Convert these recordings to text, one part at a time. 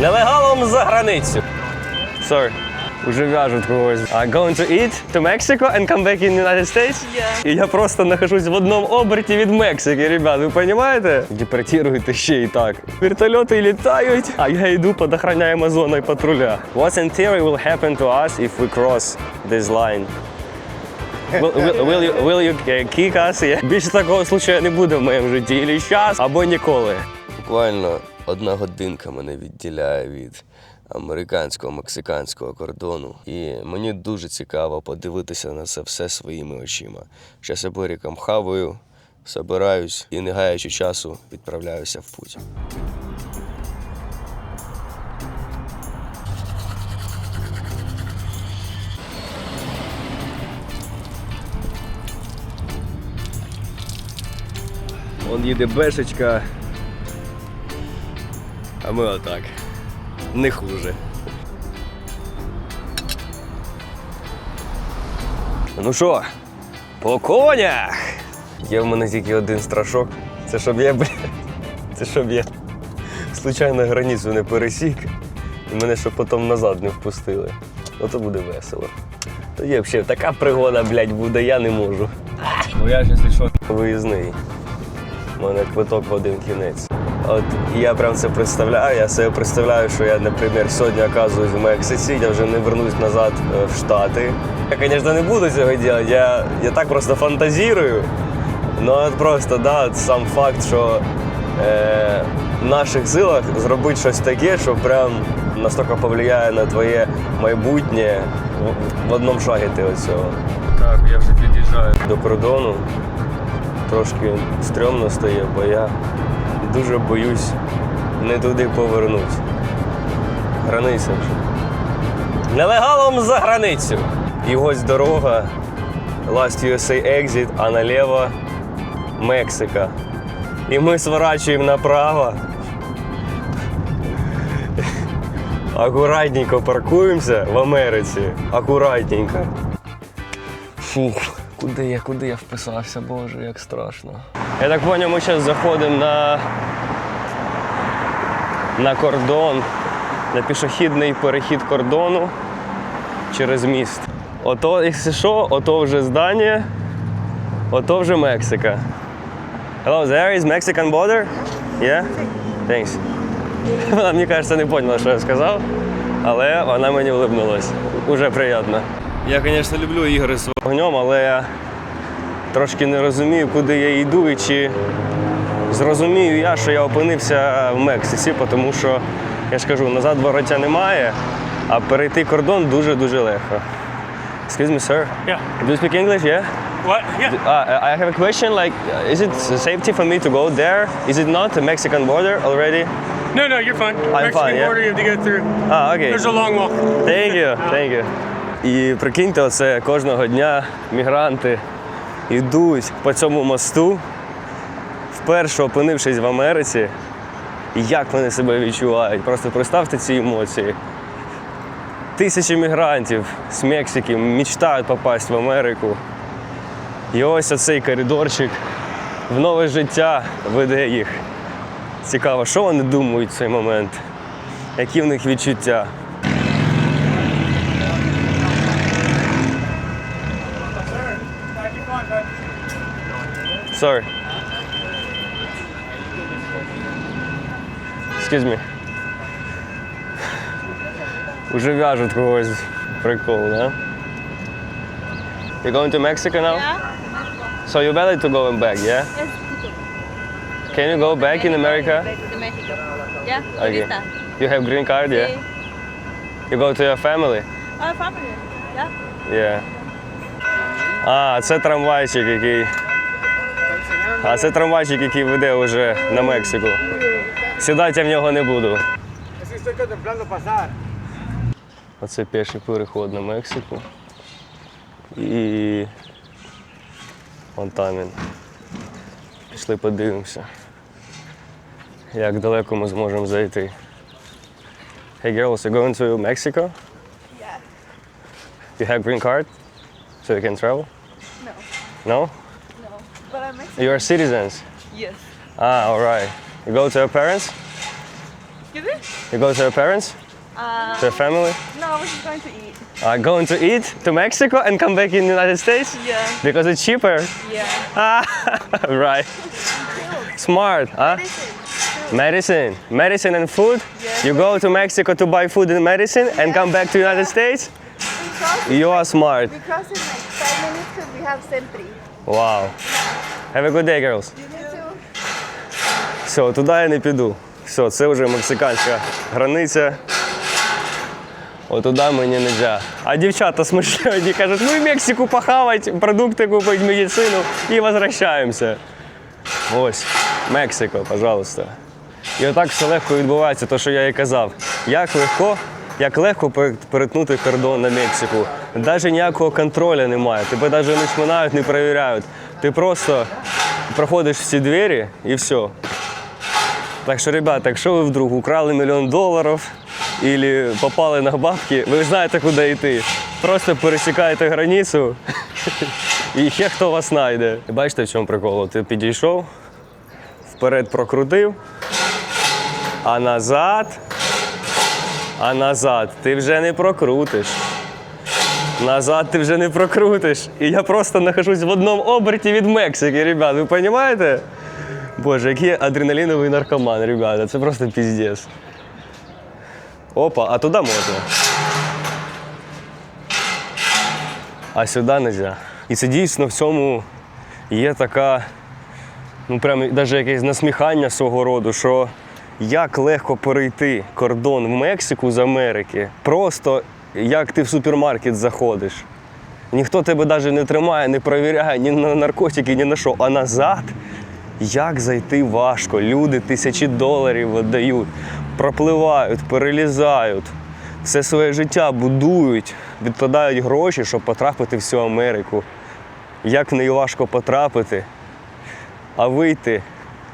Нелегалом за границю. Sorry. Уже в'яжуть когось. I'm going to eat to Mexico and come back in the United States? Yeah. І я просто нахожусь в одному оберті від Мексики, ребят, ви розумієте? Депортуєте ще і так. Вертольоти літають, а я йду під охраняємо зоною патруля. What in theory will happen to us if we cross this line? Will, will, will you, will you uh, kick us? Yeah. Більше такого случаю не буде в моєму житті. Ілі або ніколи. Буквально одна годинка мене відділяє від американського мексиканського кордону. І мені дуже цікаво подивитися на це все своїми очима. Зараз я боріком хаваю, собираюсь і, не гаючи часу, відправляюся в путь. Он їде бешечка. А ми отак. Не хуже. Ну що, по конях? Є в мене тільки один страшок. Це щоб я, блядь, це щоб я случайно границю не пересік. І мене щоб потім назад не впустили. Ну то буде весело. Тоді взагалі така пригода, блядь, буде, я не можу. Бо я ж, якщо що, виїзний. У мене квиток в один кінець. От я прям це представляю. Я себе представляю, що я, наприклад, сьогодні оказуюсь в Мексиці, я вже не вернусь назад е, в Штати. Я, звісно, не буду цього робити. Я, я так просто фантазірую. Ну от просто да, сам факт, що е, в наших силах зробити щось таке, що прям настільки повлияє на твоє майбутнє в, в одному шагі ти від цього. Так, я вже під'їжджаю до кордону трошки стрьомно стає, бо я дуже боюсь не туди повернути. Границя вже. Нелегалом за границю. І ось дорога. Last USA exit, а наліво Мексика. І ми сворачуємо направо. Акуратненько паркуємося в Америці. Акуратненько. Фух, куди я, куди я вписався, боже, як страшно. Я так поняв, ми зараз заходимо на, на кордон, на пішохідний перехід кордону через міст. Ото, якщо що, ото вже здання, ото вже Мексика. Hello, there is Mexican border? Yeah? Thanks. Вона, мені кажеться, не поняла, що я сказав, але вона мені улибнулась. Уже приємно. Я, звісно, люблю ігри з вогнем, але я трошки не розумію, куди я йду і чи зрозумію я, що я опинився в Мексиці, тому що, я ж кажу, назад вороття немає, а перейти кордон дуже-дуже легко. Excuse me, sir. Yeah. Do you speak English? Yeah? What? Yeah. Uh, I have a question. Like, uh, is it safety for me to go there? Is it not the Mexican border already? No, no, you're fine. I'm Mexican fine, yeah. border, you have to go through. Ah, okay. There's a long walk. Thank you, thank you. І прикиньте, оце кожного дня мігранти йдуть по цьому мосту, вперше опинившись в Америці, як вони себе відчувають. Просто представте ці емоції. Тисячі мігрантів з Мексики мечтають попасть в Америку. І ось оцей коридорчик в нове життя веде їх. Цікаво, що вони думають в цей момент, які в них відчуття. Sorry. Excuse me. Уже в'яжуть когось. Прикол, да? You're going to Mexico now? Yeah. So you're ready to go back, yeah? Yes. Can you go back in America? Back to Mexico. Yeah. Okay. Ahorita. You have green card, yeah? Sí. You go to your family? Ah, family. Yeah. Yeah. А, це трамвайчик, який. А це трамвайчик, який веде вже на Мексику. Сідати я в нього не буду. Оце піший переход на Мексику. І вон там він. Пішли подивимося, як далеко ми зможемо зайти. Hey girls, you going to Mexico? Yeah. You have green card? So you can travel? No. No? You are citizens. Yes. Ah, all right. You go to your parents? Excuse me? You go to your parents? Uh, To your family? no, I was just going to eat. Uh, going to eat to Mexico and come back in the United States? Yeah. Because it's cheaper. Yeah. Ah, right. Smart, huh? Medicine. Medicine Medicine and food? You go to Mexico to buy food and medicine and come back to United States? Because, You are smart. because in like five minutes 'cause we have Sempri. Wow. Have a good day, girls. Все, туди я не піду. Все, це вже мексиканська границя. От туди мені не можна. А дівчата смішні кажуть, ми в Мексику похавати, продукти купити, медицину і возвращаємося. Ось, Мексико, пожалуйста. І отак все легко відбувається, то, що я і казав. Як легко, як легко перетнути кордон на Мексику. Навіть ніякого контролю немає. Тебе навіть не шминають, не перевіряють. Ти просто проходиш всі двері і все. Так що, ребята, якщо ви вдруг украли мільйон доларів або попали на бабки, ви знаєте, куди йти. Просто пересікаєте границю і ще хто вас знайде. Бачите, в чому прикол? Ти підійшов, вперед прокрутив, а назад, а назад ти вже не прокрутиш. Назад ти вже не прокрутиш. І я просто нахожусь в одному оберті від Мексики, ребят, ви розумієте? Боже, який адреналіновий наркоман, ребята, це просто піздець. Опа, а туди можна. А сюди не можна. І це дійсно в цьому є така, ну прямо навіть якесь насміхання свого роду, що як легко перейти кордон в Мексику з Америки, просто як ти в супермаркет заходиш. Ніхто тебе навіть не тримає, не перевіряє ні на наркотики, ні на що. А назад як зайти важко. Люди тисячі доларів віддають, пропливають, перелізають, все своє життя будують, відкладають гроші, щоб потрапити в всю Америку. Як в неї важко потрапити, а вийти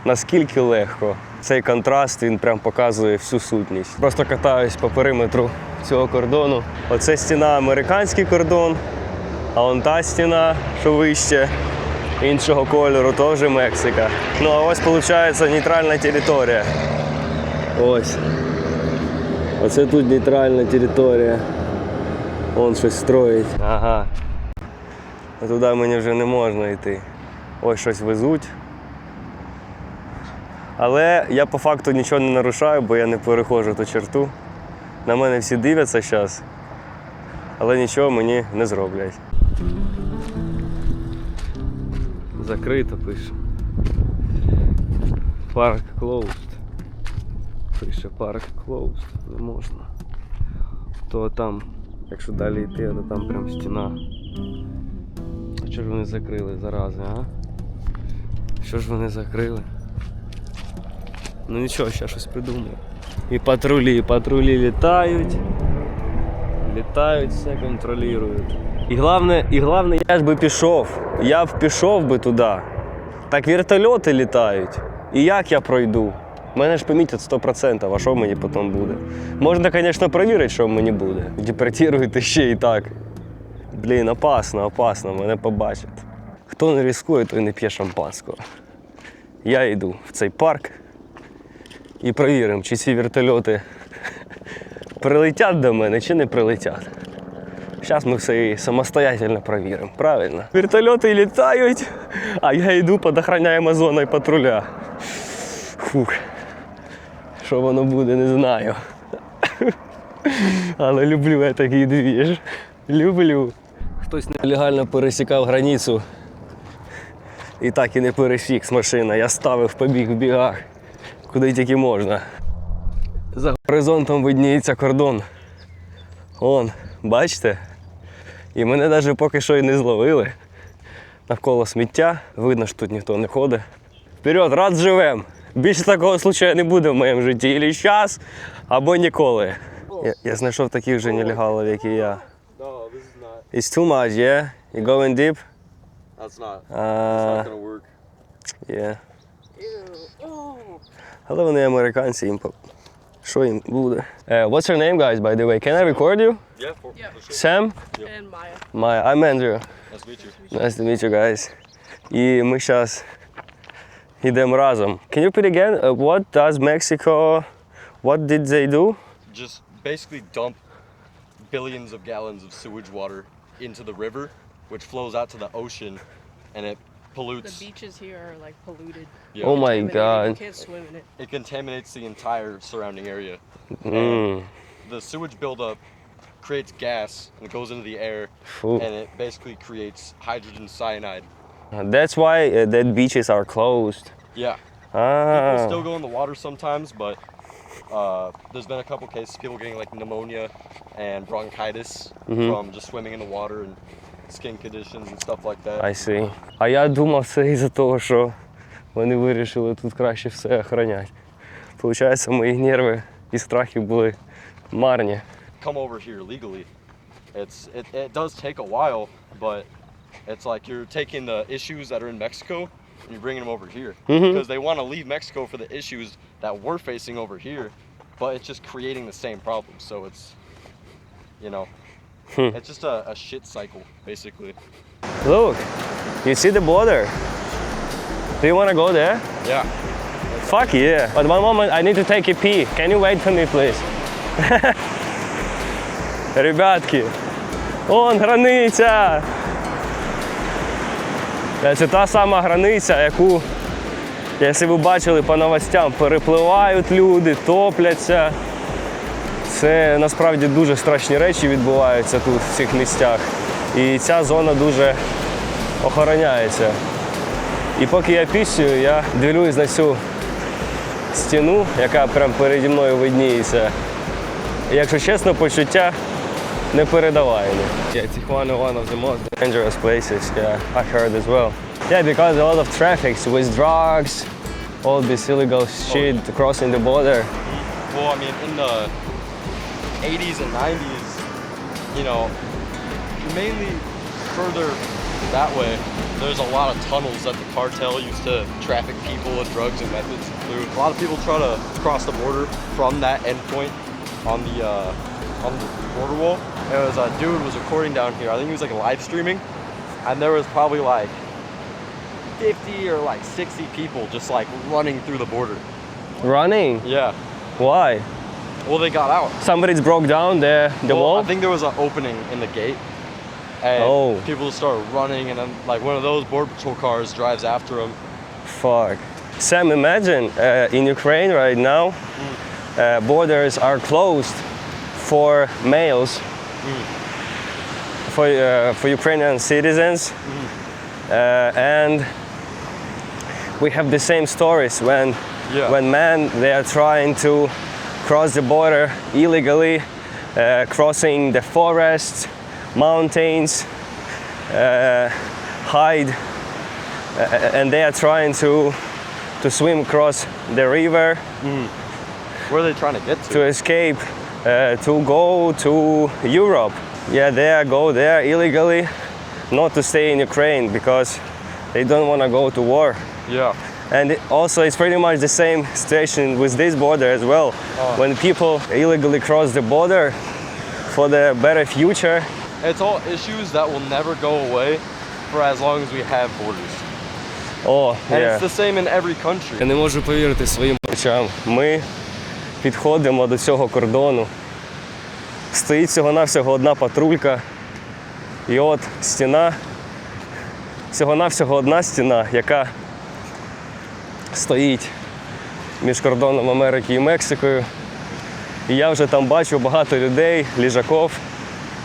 наскільки легко. Цей контраст він прям показує всю сутність. Просто катаюсь по периметру цього кордону. Оце стіна американський кордон, а вон та стіна, що вище, іншого кольору, теж Мексика. Ну а ось виходить нейтральна територія. Ось. Оце тут нейтральна територія. Вон щось строїть. Ага. Туди мені вже не можна йти. Ось щось везуть. Але я по факту нічого не нарушаю, бо я не переходжу ту черту. На мене всі дивляться зараз, але нічого мені не зроблять. Закрито пише. Парк closed. Пише парк closed. Не можна. То там, якщо далі йти, то там прям стіна. А що ж вони закрили зарази, а? Що ж вони закрили? Ну нічого, ще щось придумаю. І патрулі, і патрулі літають. Літають, все контролюють. І головне, і головне, я би пішов. Я б пішов би туди. Так вертольоти літають. І як я пройду? Мене ж помітять 100%, а що мені потім буде? Можна, звісно, перевірити, що мені буде. Депортують ще і так. Блін, опасно, опасно, мене побачать. Хто не ризикує, той не п'є шампанського. Я йду в цей парк і перевіримо, чи ці вертольоти прилетять до мене, чи не прилетять. Зараз ми все і самостоятельно перевіримо, правильно? Вертольоти літають, а я йду під охраняємо зоною патруля. Фух. Що воно буде, не знаю. Але люблю я такий двіж. Люблю. Хтось нелегально пересікав границю. І так і не пересік з машини. Я ставив побіг в бігах, куди тільки можна. За горизонтом видніється кордон. Он, бачите? І мене навіть поки що і не зловили. Навколо сміття, видно, що тут ніхто не ходить. Вперед, рад живем! Більше такого случаю не буде в моєму житті. Ілі зараз, або ніколи. Я, я знайшов таких же нелегалів, як і я. It's too much, yeah? You going deep? That's not. Uh, Not gonna work. yeah. Але вони американці, їм по... Що їм буде? Uh, what's your name, guys, by the way? Can I record you? Yeah, for, for sure. Sam? And Maya. My, I'm Andrew. Nice to meet you. Nice to meet you guys. І ми зараз йдемо разом. Can you repeat again? Uh, what does Mexico What did they do? Just basically dump billions of gallons of sewage water into the river, which flows out to the ocean, and it the beaches here are like polluted. Yeah. Oh my Contaminated. You god. can't swim in it. It contaminates the entire surrounding area. Mm. The sewage buildup creates gas and it goes into the air, Ooh. and it basically creates hydrogen cyanide. That's why uh, that beaches are closed. Yeah. Ah. People still go in the water sometimes, but uh, there's been a couple cases people getting like pneumonia and bronchitis Mhm. from just swimming in the water and skin conditions and stuff like that. I see. А я думав, це із-за того, що вони вирішили тут краще все охороняти. Получається, мої нерви і страхи були марні. Come over here legally. It's it, it does take a while, but it's like you're taking the issues that are in Mexico and you're bringing them over here Mhm. because they want to leave Mexico for the issues that we're facing over here, but it's just creating the same problem. So it's, you know, Hmm. it's just a, a shit cycle basically. Look, you see the border? Do you want to go there? Yeah. Fuck yeah. But one moment, I need to take a pee. Can you wait for me, please? Ребятки, он границя. Е, Це та сама границя, яку, якщо ви бачили по новостям, перепливають люди, топляться. Це насправді дуже страшні речі відбуваються тут, в цих місцях. І ця зона дуже охороняється. І поки я пісюю, я дивлюсь на цю стіну, яка прямо переді мною видніється. І, якщо чесно, почуття непередаваємі. Yeah, Tijuana one of the most dangerous places, yeah, I heard as well. Yeah, because a lot of traffic with drugs, all this illegal shit crossing the border. Well, I mean, in the 80s and 90s, you know, mainly further that way, there's a lot of tunnels that the cartel used to traffic people and drugs and methods through. A lot of people try to cross the border from that endpoint on the uh, on the border wall. There was a dude was recording down here. I think he was like live streaming, and there was probably like 50 or like 60 people just like running through the border. Running? Yeah. Why? Well, they got out. Somebody's broke down the, the well, wall? I think there was an opening in the gate. And Oh. people started running, and then like one of those border patrol cars drives after them. Fuck. Sam, imagine uh, in Ukraine right now, uh, borders are closed for males, for, uh, for Ukrainian citizens. Uh, and we have the same stories when, Yeah. when men they are trying to cross the border illegally, uh, crossing the forests, mountains, uh, hide uh, and they are trying to to swim across the river Where are they trying to get to? to escape uh, to go to Europe. Yeah, they go there illegally, not to stay in Ukraine because they don't want to go to war. Yeah. And it- also, it's pretty much the same situation with this border as well. When people illegally cross the border for the better future, It's all issues that will never go away for as long as we have borders. oh, And yeah. it's the same in every country. Я не можу повірити своїм очам. Ми підходимо до цього кордону. Стоїть всього-навсього одна патрулька. І от стіна, всього-навсього одна стіна, яка стоїть між кордоном Америки і Мексикою. І я вже там бачу багато людей, ліжаков,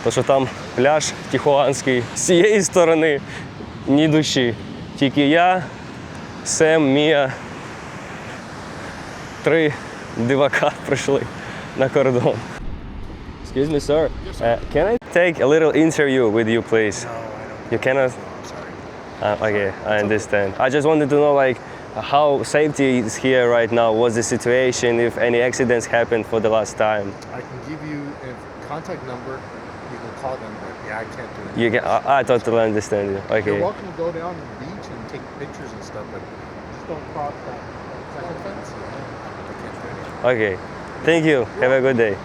то що там пляж Тихуанський. З цієї сторони ні душі. Тільки я, Сем, Мія, три дивака прийшли на кордон. Excuse me, sir. Uh, can I take a little interview with you, please? No, I don't. You cannot? Sorry. Uh, okay, I understand. I just wanted to know, like, how safety is here right now. What's the situation? If any accidents happened for the last time? I can give you a contact number. You can call them, but yeah, I can't do it. You can, I, I totally understand you. You're Okay. welcome to go down to the beach and take pictures and stuff, but just don't cross that that second fence. I can't do anything. Okay. Thank you. Have a good day.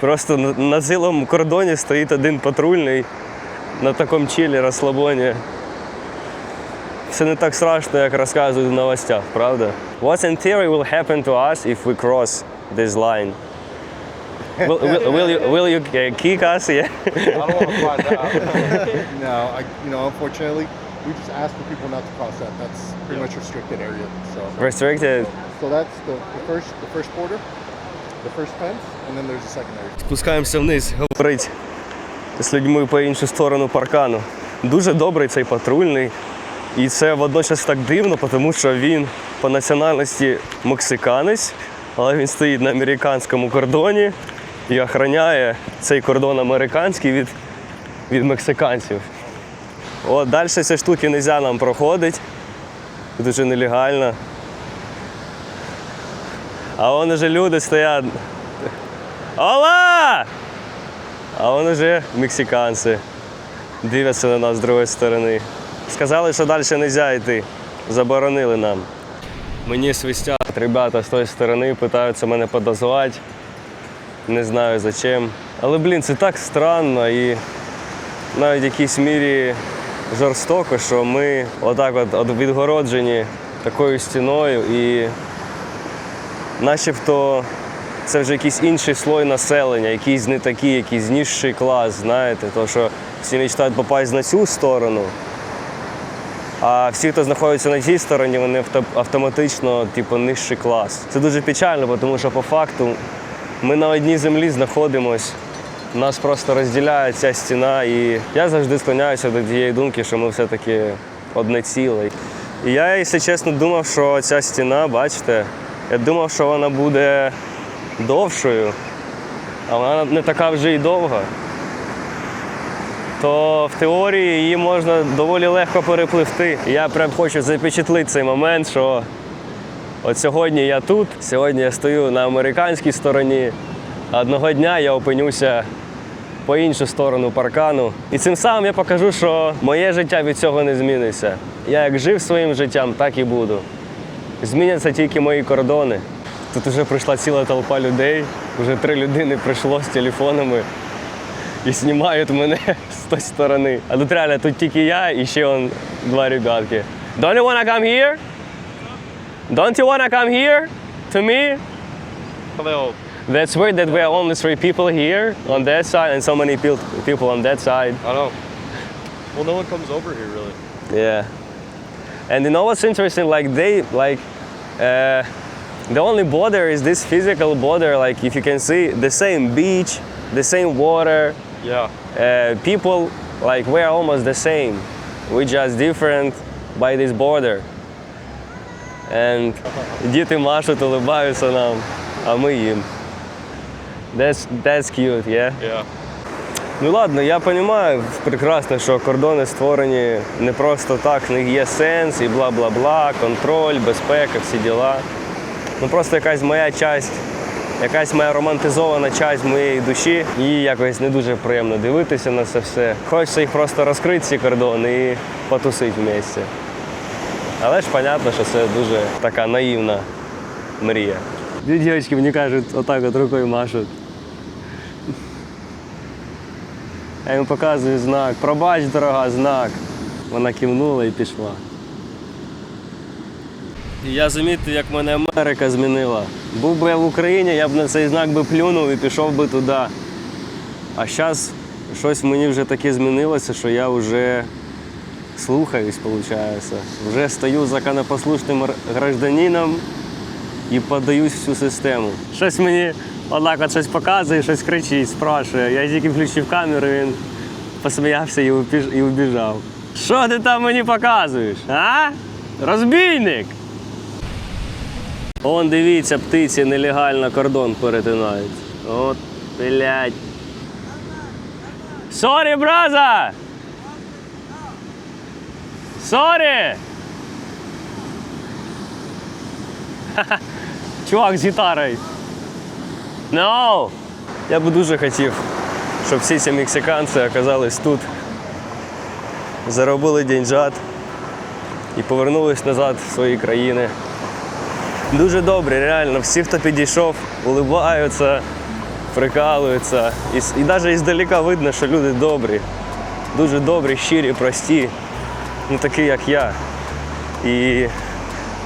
Просто на, на цілому кордоні стоїть один патрульний на такому чилі розслабоні. Все не так страшно, як розказують в новостях, правда? What in theory will happen to us if we cross this line? Will, will, will you, will you uh, kick us? Yeah. I don't want to find out. No, I, you know, unfortunately, we just ask for people not to cross that. That's pretty much restricted area. So, Restricted. So, so that's the, the first the first border, the first fence, and then there's a secondary. Спускаємося вниз, говорить з людьми по іншу сторону паркану. Дуже добрий цей патрульний. І це водночас так дивно, тому що він по національності мексиканець, але він стоїть на американському кордоні і охороняє цей кордон американський від, від мексиканців. От далі ці штуки не можна нам проходити. Тут уже нелегально. А вон уже люди стоять. Ола! А вон уже мексиканці. Дивляться на нас з другої сторони. Сказали, що далі не можна йти. Заборонили нам. Мені свистять ребята з тої сторони, питаються мене подозвати. Не знаю зачем. Але, блін, це так странно і навіть в якійсь мірі жорстоко, що ми отак от, відгороджені такою стіною і начебто це вже якийсь інший слой населення, якийсь не такий, якийсь нижчий клас, знаєте, то що всі мечтають попасть на цю сторону. А всі, хто знаходиться на цій стороні, вони автоматично, типу, нижчий клас. Це дуже печально, тому що по факту ми на одній землі знаходимось. Нас просто розділяє ця стіна, і я завжди склоняюся до тієї думки, що ми все-таки одне ціле. І я, якщо чесно, думав, що ця стіна, бачите, я думав, що вона буде довшою, а вона не така вже й довга. То в теорії її можна доволі легко перепливти. Я прям хочу запечатлити цей момент, що от сьогодні я тут, сьогодні я стою на американській стороні, одного дня я опинюся по іншу сторону паркану. І цим самим я покажу, що моє життя від цього не зміниться. Я як жив своїм життям, так і буду. Зміняться тільки мої кордони. Тут вже прийшла ціла толпа людей, вже три людини прийшло з телефонами і знімають мене з тої сторони. А тут реально тут тільки я і ще он два ребятки. Don't you wanna come here? Don't you wanna come here to me? They'll That's weird that we are only three people here on that side and so many peo- people on that side. I know. Well, no one comes over here really. Yeah. And you know what's interesting? Like they like uh, the only border is this physical border. Like if you can see the same beach, the same water, Yeah. uh, people like we're almost the same. We're just different by this border. And діти машуть, улыбаються нам, а ми їм. That's, that's cute, yeah? Yeah. Ну ладно, я розумію прекрасно, що кордони створені не просто так, в них є сенс і бла-бла-бла, контроль, безпека, всі діла. Ну просто якась моя часть, якась моя романтизована часть моєї душі, їй якось не дуже приємно дивитися на це все. Хочеться їх просто розкрити, ці кордони, і потусити в місті. Але ж зрозуміло, що це дуже така наївна мрія. Дві дівчатки мені кажуть, отак от рукою машуть. Я йому показую знак. Пробач, дорога, знак. Вона кивнула і пішла. І я замітив, як мене Америка змінила. Був би я в Україні, я б на цей знак би плюнув і пішов би туди. А зараз щось мені вже таке змінилося, що я вже слухаюсь, виходить. Вже стаю законопослушним гражданином і подаюсь в цю систему. Щось мені от щось показує, щось кричить, спрашує. Я тільки включив камеру, він посміявся і убіжав. Що ти там мені показуєш? А? Розбійник! Он дивіться, птиці нелегально кордон перетинають. От, блядь. Сорі, браза! Сорі! Чувак з гітарою. No! Я би дуже хотів, щоб всі ці мексиканці оказались тут, заробили деньжат і повернулись назад в свої країни. Дуже добре, реально. Всі, хто підійшов, улибаються, прикалуються. І, і навіть іздалека видно, що люди добрі. Дуже добрі, щирі, прості. Ну такі, як я. І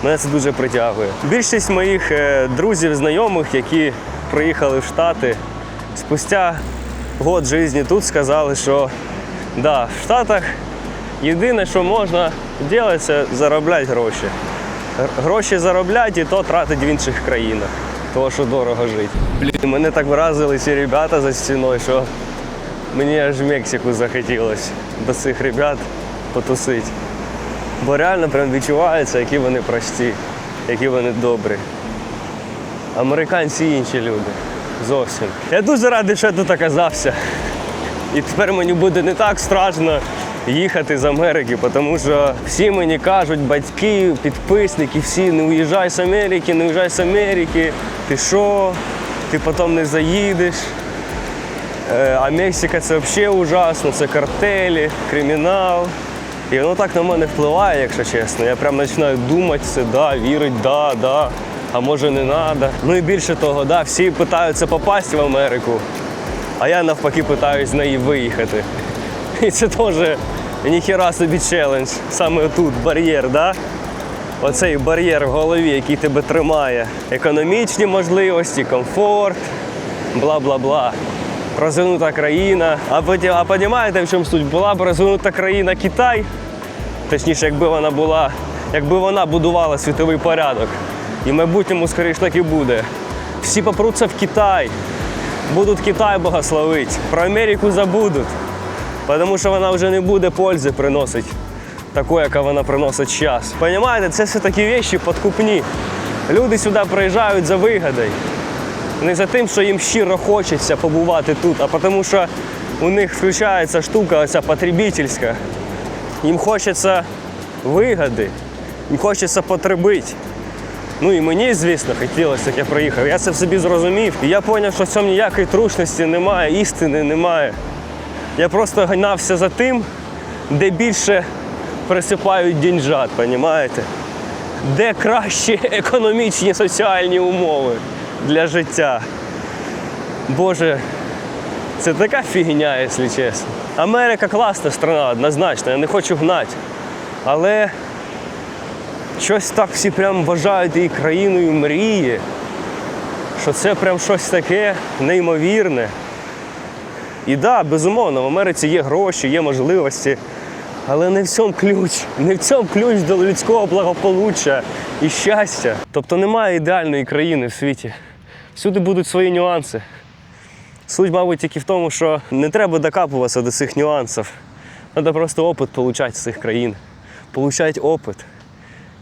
мене це дуже притягує. Більшість моїх е, друзів, знайомих, які приїхали в Штати, спустя год житті тут сказали, що да, в Штатах єдине, що можна робити, це заробляти гроші. Гроші заробляти і то тратить в інших країнах, тому що дорого жити. Блін, мене так вразили ці ребята за стіною, що мені аж в Мексику захотілося до цих ребят потусити. Бо реально прям відчувається, які вони прості, які вони добрі. Американці інші люди. Зовсім. Я дуже радий, що я тут оказався. І тепер мені буде не так страшно їхати з Америки, тому що всі мені кажуть, батьки, підписники, всі не уїжджай з Америки, не уїжджай з Америки. Ти що? Ти потім не заїдеш. Е, А Мексика це взагалі ужасно, це картелі, кримінал. І воно так на мене впливає, якщо чесно. Я прям починаю думати це, да, вірить, да, да. А може не треба. Ну і більше того, да, всі питаються попасти в Америку, а я навпаки питаюсь з неї виїхати. І це теж ніхіра собі челендж. Саме тут бар'єр, да? Оцей бар'єр в голові, який тебе тримає. Економічні можливості, комфорт, бла-бла-бла. Розвинута країна. А потім, а розумієте, в чому суть? Була б розвинута країна Китай, точніше, якби вона була, якби вона будувала світовий порядок. І в майбутньому, скоріш так і буде. Всі попруться в Китай, будуть Китай богословити, про Америку забудуть, тому що вона вже не буде пользи приносити, такої, яка вона приносить зараз. Понімаєте, це все такі речі подкупні. Люди сюди приїжджають за вигодою. Не за тим, що їм щиро хочеться побувати тут, а тому що у них включається штука оця потребительська. Їм хочеться вигоди, їм хочеться потребити. Ну і мені, звісно, хотілося, як я приїхав. Я це в собі зрозумів. І я зрозумів, що в цьому ніякої трушності немає, істини немає. Я просто ганявся за тим, де більше присипають дінжат, розумієте? Де кращі економічні соціальні умови для життя. Боже, це така фігня, якщо чесно. Америка класна страна, однозначно, я не хочу гнати. Але щось так всі прям вважають її країною мрії, що це прям щось таке неймовірне. І да, безумовно, в Америці є гроші, є можливості, але не в цьому ключ. Не в цьому ключ до людського благополуччя і щастя. Тобто немає ідеальної країни в світі. Всюди будуть свої нюанси. Суть, мабуть, тільки в тому, що не треба докапуватися до цих нюансів. Треба просто опит отримати з цих країн. Получати опит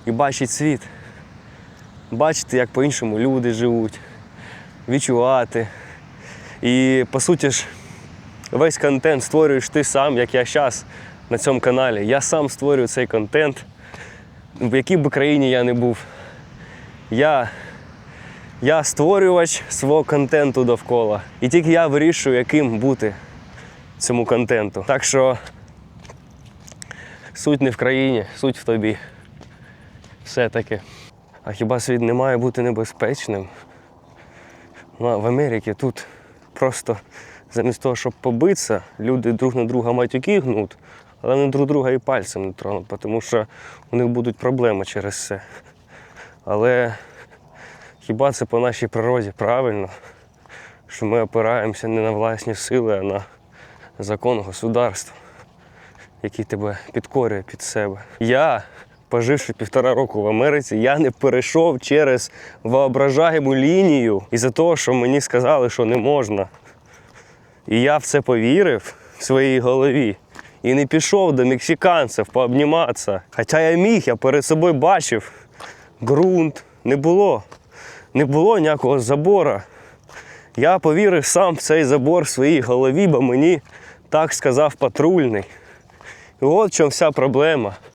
і бачити світ. Бачити, як по-іншому люди живуть, відчувати. І по суті ж, весь контент створюєш ти сам, як я зараз на цьому каналі. Я сам створюю цей контент, в якій би країні я не був. Я, я створювач свого контенту довкола. І тільки я вирішую, яким бути цьому контенту. Так що суть не в країні, суть в тобі. Все-таки. А хіба світ не має бути небезпечним? Ну, в Америці тут просто замість того, щоб побитися, люди друг на друга матюки гнуть, але вони друг друга і пальцем не тронуть, тому що у них будуть проблеми через це. Але хіба це по нашій природі правильно, що ми опираємося не на власні сили, а на закон государства, який тебе підкорює під себе. Я, поживши півтора року в Америці, я не перейшов через воображаєму лінію із-за того, що мені сказали, що не можна. І я в це повірив в своїй голові. І не пішов до мексиканців пообніматися. Хоча я міг, я перед собою бачив ґрунт, не було. Не було ніякого забора. Я повірив сам в цей забор в своїй голові, бо мені так сказав патрульний. І от в чому вся проблема.